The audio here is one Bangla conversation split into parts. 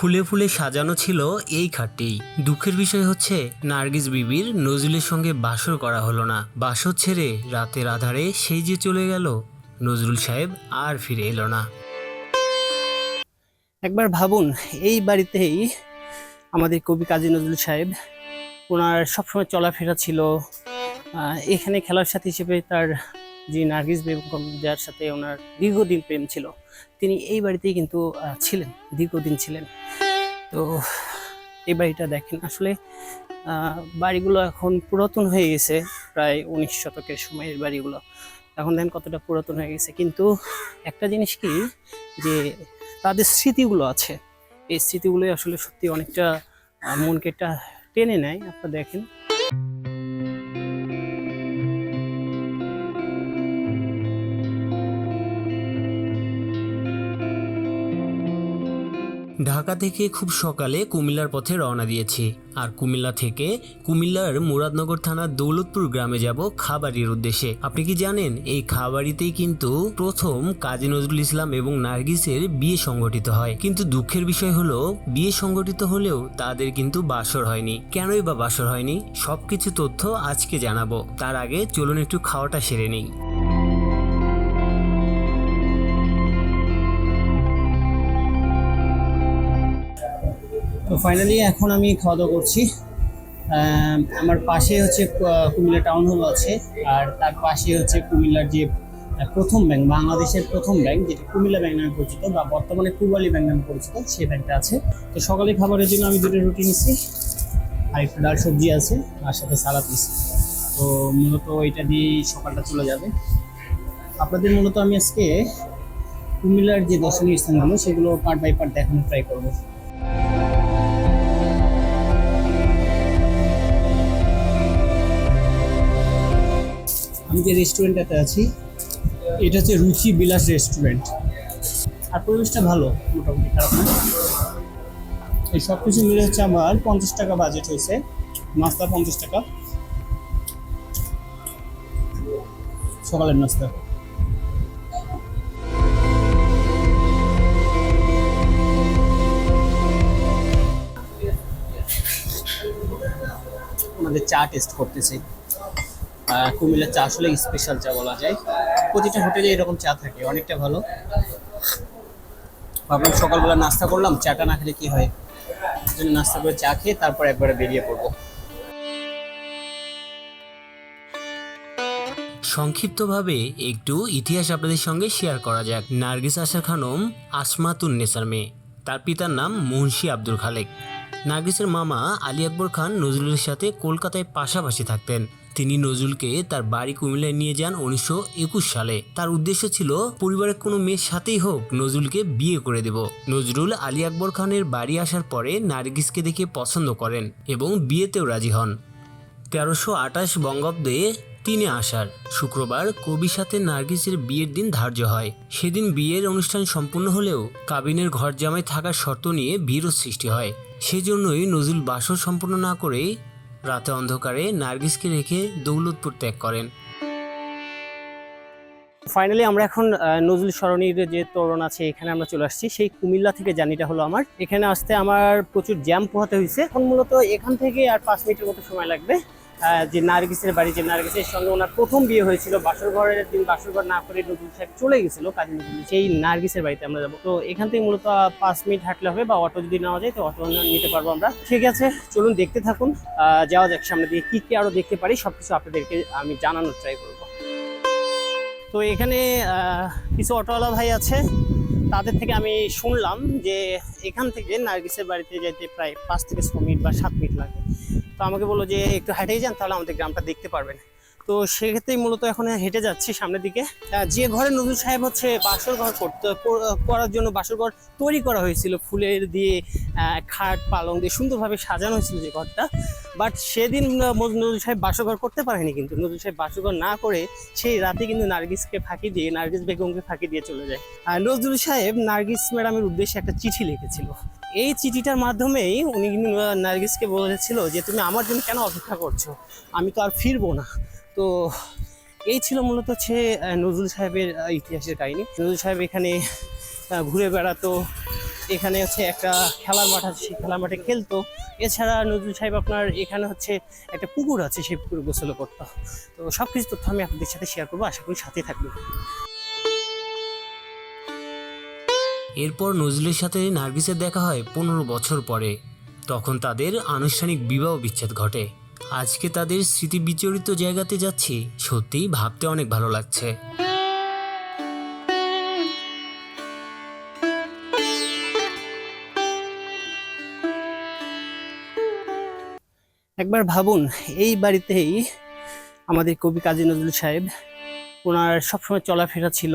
ফুলে ফুলে সাজানো ছিল এই খাটটি। দুঃখের বিষয় হচ্ছে, নার্গিস বিবির নজরুলের সঙ্গে বাসর করা হলো না। বাসর ছেড়ে রাতের আধারে সেই যে চলে গেল, নজরুল সাহেব আর ফিরে এলো না। একবার ভাবুন, এই বাড়িতেই আমাদের কবি কাজী নজরুল সাহেব, ওনার সবসময় চলাফেরা ছিল এখানে খেলার সাথে হিসেবে তার যে নার্গিস বেগম যার সাথে ওনার দীর্ঘদিন প্রেম ছিল, তিনি এই বাড়িতেই কিন্তু ছিলেন, দীর্ঘদিন ছিলেন। তো এই বাড়িটা দেখেন, আসলে বাড়িগুলো এখন পুরাতন হয়ে গেছে, প্রায় উনিশ শতকের সময়ের বাড়িগুলো। এখন দেখেন কতটা পুরাতন হয়ে গেছে। কিন্তু একটা জিনিস কি, যে তাদের স্মৃতিগুলো আছে। এই স্মৃতিগুলো আসলে সত্যি অনেকটা মনকে টেনে নেয়। আপনারা দেখেন। ঢাকা থেকে খুব সকালে কুমিল্লার পথে রওনা দিয়েছি। আর কুমিল্লা থেকে কুমিল্লার মুরাদনগর থানার দৌলতপুর গ্রামে যাব খাবারির উদ্দেশ্যে। আপনি কি জানেন, এই খাবারিতেই কিন্তু প্রথম কাজী নজরুল ইসলাম এবং নার্গিসের বিয়ে সংগঠিত হয়। কিন্তু দুঃখের বিষয় হলো, বিয়ে সংগঠিত হলেও তাদের কিন্তু বাসর হয়নি। কেনই বা বাসর হয়নি? সবকিছু তথ্য আজকে জানাব। তার আগে চলুন একটু খাওয়াটা সেরে নিই। তো ফাইনালি এখন আমি খাওয়া দাওয়া করছি আমার পাশে হচ্ছে কুমিল্লা টাউন হল আছে, আর তার পাশে হচ্ছে কুমিল্লার যে প্রথম ব্যাংক বাংলাদেশের প্রথম ব্যাংক যেটা কুমিল্লা ব্যাংক নামে পরিচিত, বা বর্তমানে পূবালী ব্যাংক নামে পরিচিত সেই ব্যাংকটা আছে। তো সকালে খাবারের জন্য আমি দুটো রুটি নিচ্ছি আর একটু ডাল সবজি আছে, আর সাথে সালাদ নিচ্ছি তো মূলত এটা দিয়েই সকালটা চলে যাবে। আপনাদের মূলত আমি আজকে কুমিল্লার যে দর্শনীয় স্থানগুলো, সেগুলো পার্ট বাই পার্ট দেখানোর ট্রাই করব। আমি যে রেস্টুরেন্টটাতে আছি, এটা হচ্ছে রুচি বিলাস রেস্টুরেন্ট আর পরিবেশটা ভালো, মোটামুটি খারাপ না। এই সব কিছু মিলে হচ্ছে আমার পঞ্চাশ টাকা বাজেট হয়েছে, নাস্তা পঞ্চাশ টাকা। সকালের নাস্তা। আমাদের চা টেস্ট করতেছি। কুমিল্লার চা আসলে স্পেশাল চা বলা যায়। প্রতিটা হোটেলে এরকম চা থাকে, অনেকটা ভালো। ভাবলাম সকালবেলা নাস্তা করলাম, চাটা না খেলে কি হয়? নাস্তা করে চা খেয়ে তারপর একবারে বেরিয়ে পড়ব। সংক্ষিপ্তভাবে একটু ইতিহাস আপনাদের সঙ্গে শেয়ার করা যাক। নার্গিস আশা খানম আসমাতুন নেসার মেয়ে। তার পিতার নাম মুন্সি আব্দুল খালেক। নার্গিসের মামা আলী আকবর খান নজরুলের সাথে কলকাতায় পাশাপাশি থাকতেন। তিনি নজরুলকে তার বাড়ি কুমিল্লায় নিয়ে যান উনিশশো একুশ সালে। তার উদ্দেশ্য ছিল, পরিবারের কোনো মেয়ের সাথেই হোক নজরুলকে বিয়ে করে দেব। নজরুল আলী আকবর খানের বাড়ি আসার পরে নার্গিসকে দেখে পছন্দ করেন এবং বিয়েতেও রাজি হন। তেরোশো আঠাশ বঙ্গাব্দে তিনে আসার। শুক্রবার কবির সাথে নার্গিসের বিয়ের দিন ধার্য হয়। সেদিন বিয়ের অনুষ্ঠান সম্পূর্ণ হলেও কাবিনের ঘর জামাই থাকার শর্ত নিয়ে বিরোধ সৃষ্টি হয়। সেজন্যই নজরুল বাসর সম্পূর্ণ না করেই রাতে অন্ধকারে নার্গিসকে রেখে দৌলতপুর ত্যাগ করেন। ফাইনালি আমরা এখন নজরুল সরণির যে তোরণ আছে, এখানে আমরা চলে আসছি। সেই কুমিল্লা থেকে জানিটা হলো আমার। এখানে আসতে আমার প্রচুর জ্যাম পোহাতে হয়েছে। এখন মূলত এখান থেকে আর পাঁচ মিনিটের মতো সময় লাগবে। যে নার্গিসের বাড়ি, যে নার্গিসের সঙ্গে ওনার প্রথম বিয়ে হয়েছিল বাসর ঘরের দিন বাসর ঘর না করে নজরুল সাহেব চলে গেছিল কাজী নজরুল। সেই নার্গিসের বাড়িতে আমরা যাব। তো এখান থেকে মূলত পাঁচ মিনিট হাঁটলে হবে বা অটো যদি নেওয়া যায় তো অটো নিতে পারব আমরা। ঠিক আছে, চলুন দেখতে থাকুন। যাওয়া যাক সামনে দিয়ে কি কি আরও দেখতে পারি, সবকিছু আপনাদেরকে আমি জানানোর ট্রাই করব। তো এখানে কিছু অটোওয়ালা ভাই আছে। তাদের থেকে আমি শুনলাম যে এখান থেকে নার্গিসের বাড়িতে যেতে প্রায় পাঁচ থেকে ছ মিনিট বা সাত মিনিট লাগে। তো আমাকে বলল যে, একটু হেঁটেই যান, তাহলে আমাদের গ্রামটা দেখতে পারবেন। তো সেক্ষেত্রেই মূলত এখন হেঁটে যাচ্ছি সামনের দিকে। যে ঘরে নজরুল সাহেব হচ্ছে বাসর ঘর করতে করার জন্য বাসর ঘর তৈরি করা হয়েছিল, ফুলের দিয়ে খাট, পালং দিয়ে সুন্দরভাবে সাজানো হয়েছিল যে ঘরটা। বাট সেদিন নজরুল সাহেব বাসঘর করতে পারেনি কিন্তু। নজরুল সাহেব বাসঘর না করে সেই রাতে কিন্তু নার্গিসকে ফাঁকি দিয়ে, নার্গিস বেগমকে ফাঁকি দিয়ে চলে যায়। আর নজরুল সাহেব নার্গিস ম্যাডামের উদ্দেশ্যে একটা চিঠি লিখেছিল। এই চিঠিটার মাধ্যমেই উনি কিন্তু নার্গিসকে বলেছিল যে, তুমি আমার জন্য কেন অপেক্ষা করছ? আমি তো আর ফিরবো না। তো এই ছিল মূলত হচ্ছে নজরুল সাহেবের ইতিহাসের কাহিনী। নজরুল সাহেব এখানে ঘুরে বেড়াতো। এখানে হচ্ছে একটা খেলার মাঠ আছে, সেই খেলার মাঠে খেলতো। এছাড়া নজরুল সাহেব আপনার এখানে হচ্ছে একটা পুকুর আছে, সেই পুকুরে গোসল করতো। তো সব কিছু তথ্য আমি আপনাদের সাথে শেয়ার করব, আশা করি সাথে থাকবেন। এরপর নজরুলের সাথে নার্গিসের দেখা হয় পনেরো বছর পরে। তখন তাদের আনুষ্ঠানিক বিবাহ বিচ্ছেদ ঘটে। আজকে তাদের স্মৃতি বিচরিত জায়গাতে যাচ্ছি। সত্যিই ভাবতে অনেক ভালো লাগছে। একবার ভাবুন, এই বাড়িতেই আমাদের কবি কাজী নজরুল সাহেব, ওনার সবসময় চলাফেরা ছিল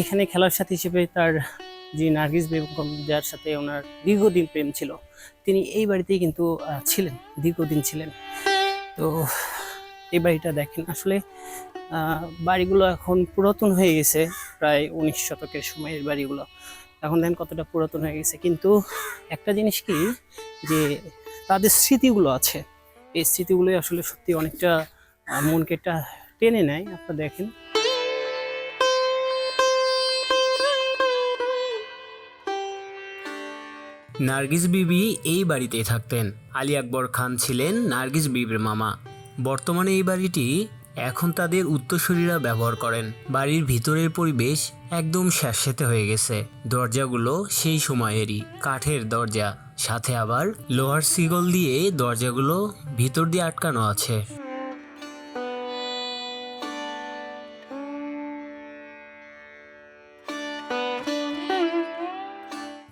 এখানে খেলার সাথে হিসেবে তার যে নার্গিস বেগম যার সাথে ওনার দীর্ঘদিন প্রেম ছিল, তিনি এই বাড়িতেই কিন্তু ছিলেন, দীর্ঘদিন ছিলেন। তো এই বাড়িটা দেখেন, আসলে বাড়িগুলো এখন পুরাতন হয়ে গেছে, প্রায় উনিশ শতকের সময়ের বাড়িগুলো। এখন দেখেন কতটা পুরাতন হয়ে গেছে। কিন্তু একটা জিনিস কি, যে তাদের স্মৃতিগুলো আছে। এই স্মৃতিগুলোই আসলে সত্যি অনেকটা মনকে টেনে নেয়। আপনারা দেখেন নার্গিস বিবি এই বাড়িতেই থাকতেন। আলী আকবর খান ছিলেন নার্গিস বিবির মামা। বর্তমানে এই বাড়িটি এখন তাদের উত্তরসূরিরা ব্যবহার করেন। বাড়ির ভিতরের পরিবেশ একদম স্যাঁতস্যাঁতে হয়ে গেছে। দরজাগুলো সেই সময়েরই, কাঠের দরজা। সাথে আবার লোহার সিগল দিয়ে দরজাগুলো ভিতর দিয়ে আটকানো আছে।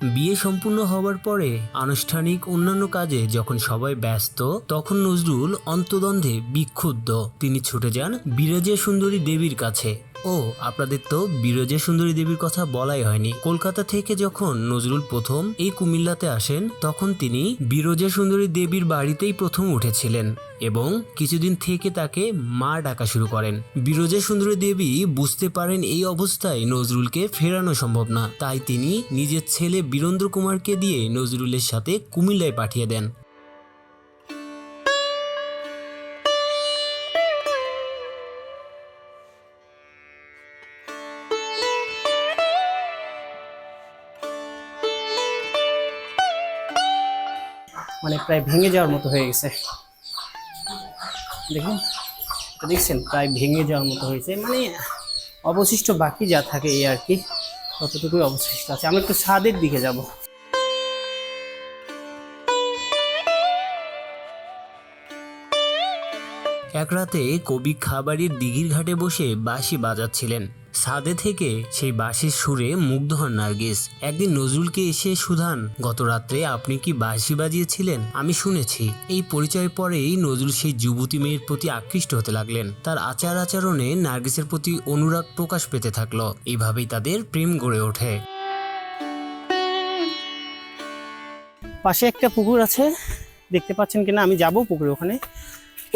বিয়ে সম্পূর্ণ হওয়ার পরে আনুষ্ঠানিক অন্যান্য কাজে যখন সবাই ব্যস্ত, তখন নজরুল অন্তদ্বন্দ্বে বিক্ষুব্ধ। তিনি ছুটে যান বিরাজিয়া সুন্দরী দেবীর কাছে। ও, আপনাদের তো বিরজা সুন্দরী দেবীর কথা বলাই হয়নি। কলকাতা থেকে যখন নজরুল প্রথম এই কুমিল্লাতে আসেন, তখন তিনি বিরজা সুন্দরী দেবীর বাড়িতেই প্রথম উঠেছিলেন এবং কিছুদিন থেকে তাকে মা ডাকা শুরু করেন। বিরজা সুন্দরী দেবী বুঝতে পারেন এই অবস্থায় নজরুলকে ফেরানো সম্ভব না। তাই তিনি নিজের ছেলে বীরেন্দ্র কুমারকে দিয়ে নজরুলের সাথে কুমিল্লায় পাঠিয়ে দেন। মানে প্রায় ভেঙে যাওয়ার মতো হয়ে গেছে। দেখুন দেখছেন, প্রায় ভেঙে যাওয়ার মতো হয়েছে মানে অবশিষ্ট বাকি যা থাকে এই আর কি, ততটুকুই অবশিষ্ট আছে। আমরা একটু ছাদের দিকে যাব। এক রাতে কবি খাবারের দিঘির ঘাটে বসে বাঁশি বাজাচ্ছিলেন। সাদে থেকে সেই বাঁশির সুরে মুগ্ধ হন নার্গিস। একদিন নজরুলকে এসে, সুধান গত রাত্রে আপনি কি বাঁশি বাজিয়েছিলেন? আমি শুনেছি। এই পরিচয়ের পরেই নজরুল সেই যুবতী মেয়ের প্রতি আকৃষ্ট হতে লাগলেন। তার আচার আচরণে নার্গিসের প্রতি অনুরাগ প্রকাশ পেতে থাকল। এইভাবেই তাদের প্রেম গড়ে ওঠে। পাশে একটা পুকুর আছে। দেখতে পাচ্ছেন কিনা? আমি যাব পুকুরে ওখানে।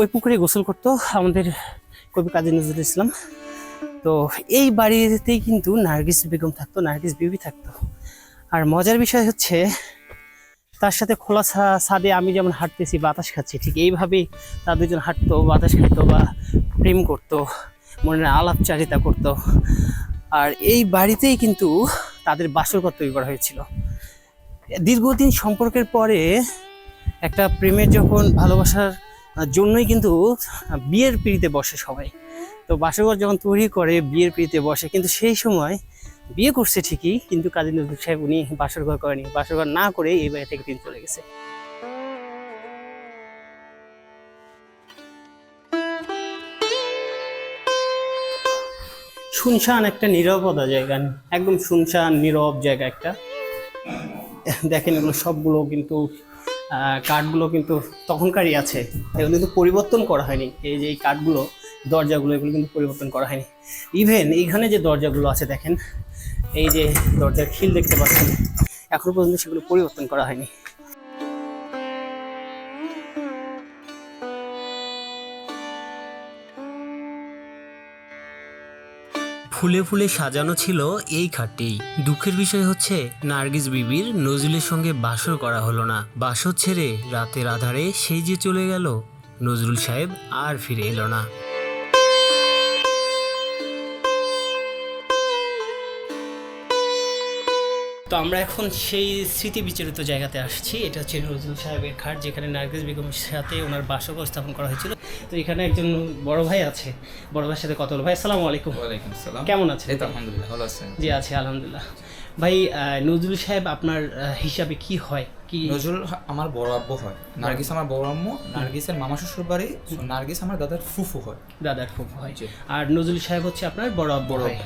ওই পুকুরে গোসল করতো আমাদের কবি কাজী নজরুল ইসলাম। তো এই বাড়িতেই কিন্তু নার্গিস বেগম থাকতো, নার্গিস বিবি থাকতো। আর মজার বিষয় হচ্ছে, তার সাথে খোলা ছাদে আমি যেমন হাঁটতেছি, বাতাস খাচ্ছি, ঠিক এইভাবেই তারা দুজন হাঁটতো, বাতাস খাইতো বা প্রেম করতো, মনের আলাপচারিতা করতো। আর এই বাড়িতেই কিন্তু তাদের বাসরঘর তৈরি করা হয়েছিল। দীর্ঘদিন সম্পর্কের পরে একটা প্রেমের যখন ভালোবাসার জন্যই কিন্তু বিয়ের পিড়িতে বসে সবাই। তো বাসরঘর যখন তৈরি করে বিয়ের পিড়িতে বসে, কিন্তু সেই সময় বিয়ে করছে ঠিকই, কিন্তু কাজী নজরুল সাহেব উনি বাসরঘর করেনি বাসরঘর না করে এই বাড়ি থেকে তিনি চলে গেছে। শুনশান একটা নীরবতা জায়গা, একদম শুনশান, নীরব জায়গা একটা। দেখেন এগুলো সবগুলো কিন্তু কাঠগুলো কিন্তু তখনকারই আছে। এগুলো কিন্তু পরিবর্তন করা হয়নি। এই যে এই কাঠগুলো দরজাগুলো, এগুলো কিন্তু পরিবর্তন করা হয়নি। ইভেন এইখানে যে দরজাগুলো আছে, দেখেন, এই যে দরজার খিল দেখতে পাচ্ছেন, এখনও পর্যন্ত সেগুলো পরিবর্তন করা হয়নি। ফুলে ফুলে সাজানো ছিল এই খাটটি। দুঃখের বিষয় হচ্ছে, নার্গিস বিবির নজরুলের সঙ্গে বাসর করা হলো না। বাসর ছেড়ে রাতের আধারে সেই যে চলে গেল, নজরুল সাহেব আর ফিরে এলো না। তো আমরা এখন সেই স্মৃতি বিচরিত জায়গাতে আসছি। এটা হচ্ছে নজরুল সাহেবের ঘাট যেখানে নার্গিস বেগমের সাথে ওনার বাসক স্থাপন করা হয়েছিল। তো এখানে একজন বড় ভাই আছে বড় ভাইয়ের সাথে কত হলো ভাই আসসালামু আলাইকুম। ওয়ালাইকুম আসসালাম কেমন আছেন? আলহামদুলিল্লাহ ভালো আছেন জি আছে আলহামদুলিল্লাহ। ভাই নজরুল সাহেব আপনার হিসাবে কি হয়? কি নজরুল আমার বড় আব্বু হয়। নার্গিস আমার বড় আম্মু নার্গিসের মামা শ্বশুর বাড়ি নার্গিস আমার দাদার ফুফু হয়। দাদার খুব হয়। আর নজরুল সাহেব হচ্ছে আপনার বড় আব্বু বড় হয়।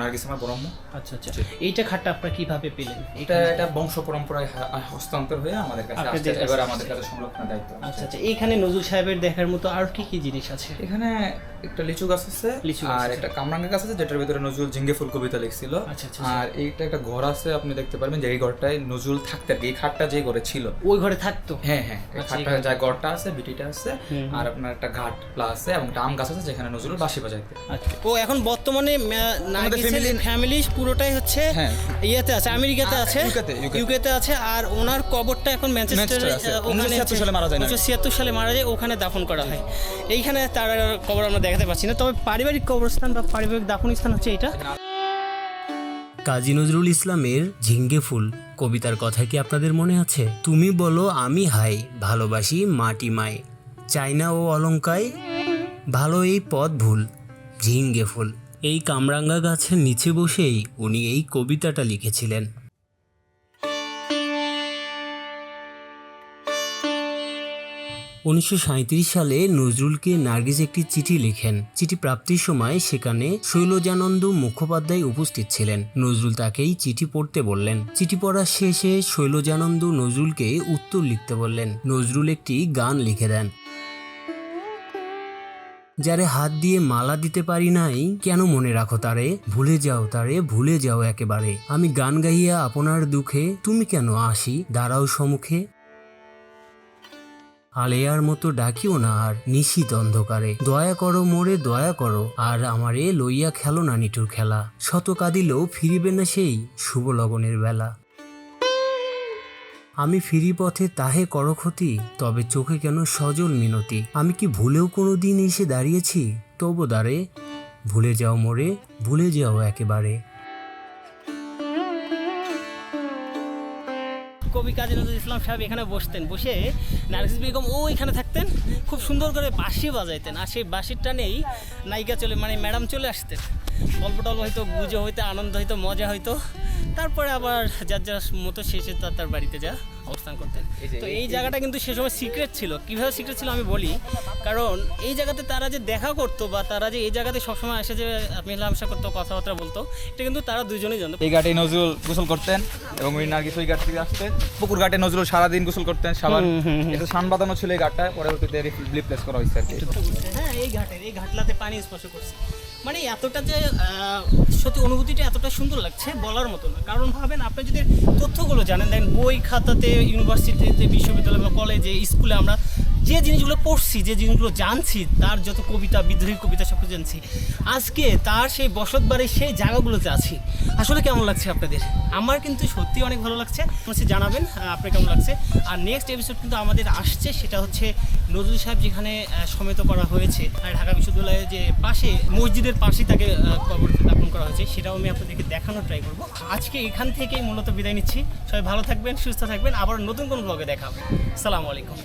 নার্গিস আমার বড় আম্মু। আচ্ছা আচ্ছা। এইটা খাটটা আপনারা কীভাবে পেলেন? এটা এটা বংশ পরম্পরায় হস্তান্তর হয়ে আমাদের কাছে আসছে। এবার আমাদের কাছে সংরক্ষণের দায়িত্ব আচ্ছা আচ্ছা। এইখানে নজরুল সাহেবের দেখার মতো আর কি কি জিনিস আছে? এখানে একটা লিচু গাছ আছে লিচু আর একটা কামরাঙ্গা গাছ আছে যেটার ভিতরে নজরুল জিঙ্গে ফুল কবিতা লিখছিল। আচ্ছা, আচ্ছা, আর এইটা একটা ঘর আছে আপনি দেখতে পারবেন যে এই ঘরটায় নজরুল থাকতে আর কি। এই খাটটা যে ঘরে ছিল ওই ঘরে থাকতো? হ্যাঁ হ্যাঁ। আচ্ছা, খাটটা যা ঘরটা আছে। বিটিটা আছে আর আপনার একটা ঘাট প্লাস আছে এবং একটা আম গাছ আছে যেখানে নজরুল বাঁশি বাজাইতে। আচ্ছা। ও এখন বর্তমানে নার্গিসের ফ্যামিলি পুরোটাই হচ্ছে হ্যাঁ। ইয়েতে আছে আমেরিকাতে আছে। ইউকেতে, আছে আর ওনার কবরটা এখন ম্যানচেস্টারে। 1976 সালে মারা যায় ছিয়াত্তর সালে মারা যায় ওখানে দাফন করা হয়। এইখানে তার কবর আমরা দেখাতে পাচ্ছি না তবে পারিবারিক কবরস্থান বা পারিবারিক দাফন স্থান হচ্ছে এটা। কাজী নজরুল ইসলামের ঝিঙ্গে ফুল। কবিতার কথা কি আপনাদের মনে আছে? তুমি বলো, আমি হাই, ভালোবাসি মাটি মায়। চাইনা ও অলঙ্কায় ভালো এই পথ ভুল, ঝিঙ্গে ফুল। এই কামরাঙ্গা গাছের নিচে বসেই উনি এই কবিতাটা লিখেছিলেন। উনিশশো সাঁইত্রিশ সালে নজরুলকে নার্গিস একটি চিঠি লেখেন। চিঠি প্রাপ্তির সময় সেখানে শৈলজানন্দ মুখোপাধ্যায় উপস্থিত ছিলেন। নজরুল তাকেই চিঠি পড়তে বললেন। চিঠি পড়া শেষে শৈলজানন্দ নজরুলকে উত্তর লিখতে বললেন। নজরুল একটি গান লিখে দেন। যারে হাত দিয়ে মালা দিতে পারি নাই, কেন মনে রাখো তারে? ভুলে যাও তারে, ভুলে যাও একেবারে। আমি গান গাইয়া আপনার দুঃখে, তুমি কেন আসি? দাঁড়াও সম্মুখে। আলেয়ার মতো ডাকিও না আর নিশীত অন্ধকারে। দয়া করো মোরে, দয়া করো। আর আমারে লইয়া খেলো না নিঠুর খেলা। শত কাঁদিলেও ফিরিবে না সেই শুভ লগনের বেলা। আমি ফিরি পথে তাহে করো ক্ষতি তবে চোখে কেন সজল মিনতি? আমি কি ভুলেও কোনো দিন এসে দাঁড়িয়েছি? তবু দাঁড়ে ভুলে যাও মোরে, ভুলে যাও একেবারে। কবি কাজী নজরুল ইসলাম সাহেব এখানে বসতেন। বসে নার্গিস বেগম ও এখানে থাকতেন, খুব সুন্দর করে বাঁশি বাজাইতেন। আর সেই বাঁশির টানেই নায়িকা চলে মানে ম্যাডাম চলে আসতেন। গল্প টল্প হয়তো গুজো হইতো, আনন্দ হইতো, মজা হইতো। তারপরে আবার যার যার মতো শেষে তার তার বাড়িতে যা অবস্থান করতেন। তো এই জায়গাটা কিন্তু সে সময় সিক্রেট ছিল। কীভাবে সিক্রেট ছিল আমি বলি কারণ এই জায়গাতে তারা যে দেখা করতো বা তারা যে এই জায়গাতে সবসময় এসে যে মেলামেশা করতো কথাবার্তা বলতো এটা কিন্তু তারা দুজনেই জানতো। এই ঘাটে নজরুল গোসল করতেন এবং ওই নার্গিস ওই ঘাট থেকে আসতেন পুকুর ঘাটে নজরুল সারাদিন গোসল করতেন সাবান। এটা সান বাঁধানো ছিল এই ঘাটটা পরবর্তীতে রিপ্লেস করা হয়েছে আর কি। হ্যাঁ এই ঘাটের এই ঘাটলাতে পানি স্পর্শ করছে। মানে এতটা যে সত্যি অনুভূতিটা এতটা সুন্দর লাগছে বলার মতো না। কারণ ভাবেন, আপনি যদি তথ্যগুলো জানেন দেখেন বই খাতাতে ইউনিভার্সিটিতে বিশ্ববিদ্যালয় বা কলেজে স্কুলে আমরা যে জিনিসগুলো পড়ছি, যে জিনিসগুলো জানছি, তার যত কবিতা, বিদ্রোহী কবিতা সব জানছি, আজকে তার সেই বসত বাড়ির সেই জায়গাগুলোতে আছি। আসলে কেমন লাগছে আপনাদের? আমার কিন্তু সত্যি অনেক ভালো লাগছে। জানাবেন আপনার কেমন লাগছে? আর নেক্সট এপিসোড কিন্তু আমাদের আসছে, সেটা হচ্ছে নজরুল সাহেব যেখানে সমেত করা হয়েছে ঢাকা বিশ্ববিদ্যালয়ের যে পাশে, মসজিদের পাশেই তাকে কবর স্থাপন করা হয়েছে, সেটাও আমি আপনাদেরকে দেখানোর ট্রাই করব। আজকে এখান থেকেই মূলত বিদায় নিচ্ছি। সবাই ভালো থাকবেন, সুস্থ থাকবেন। আবার নতুন কোনো ব্লগে দেখা হবে। সালামু আলাইকুম।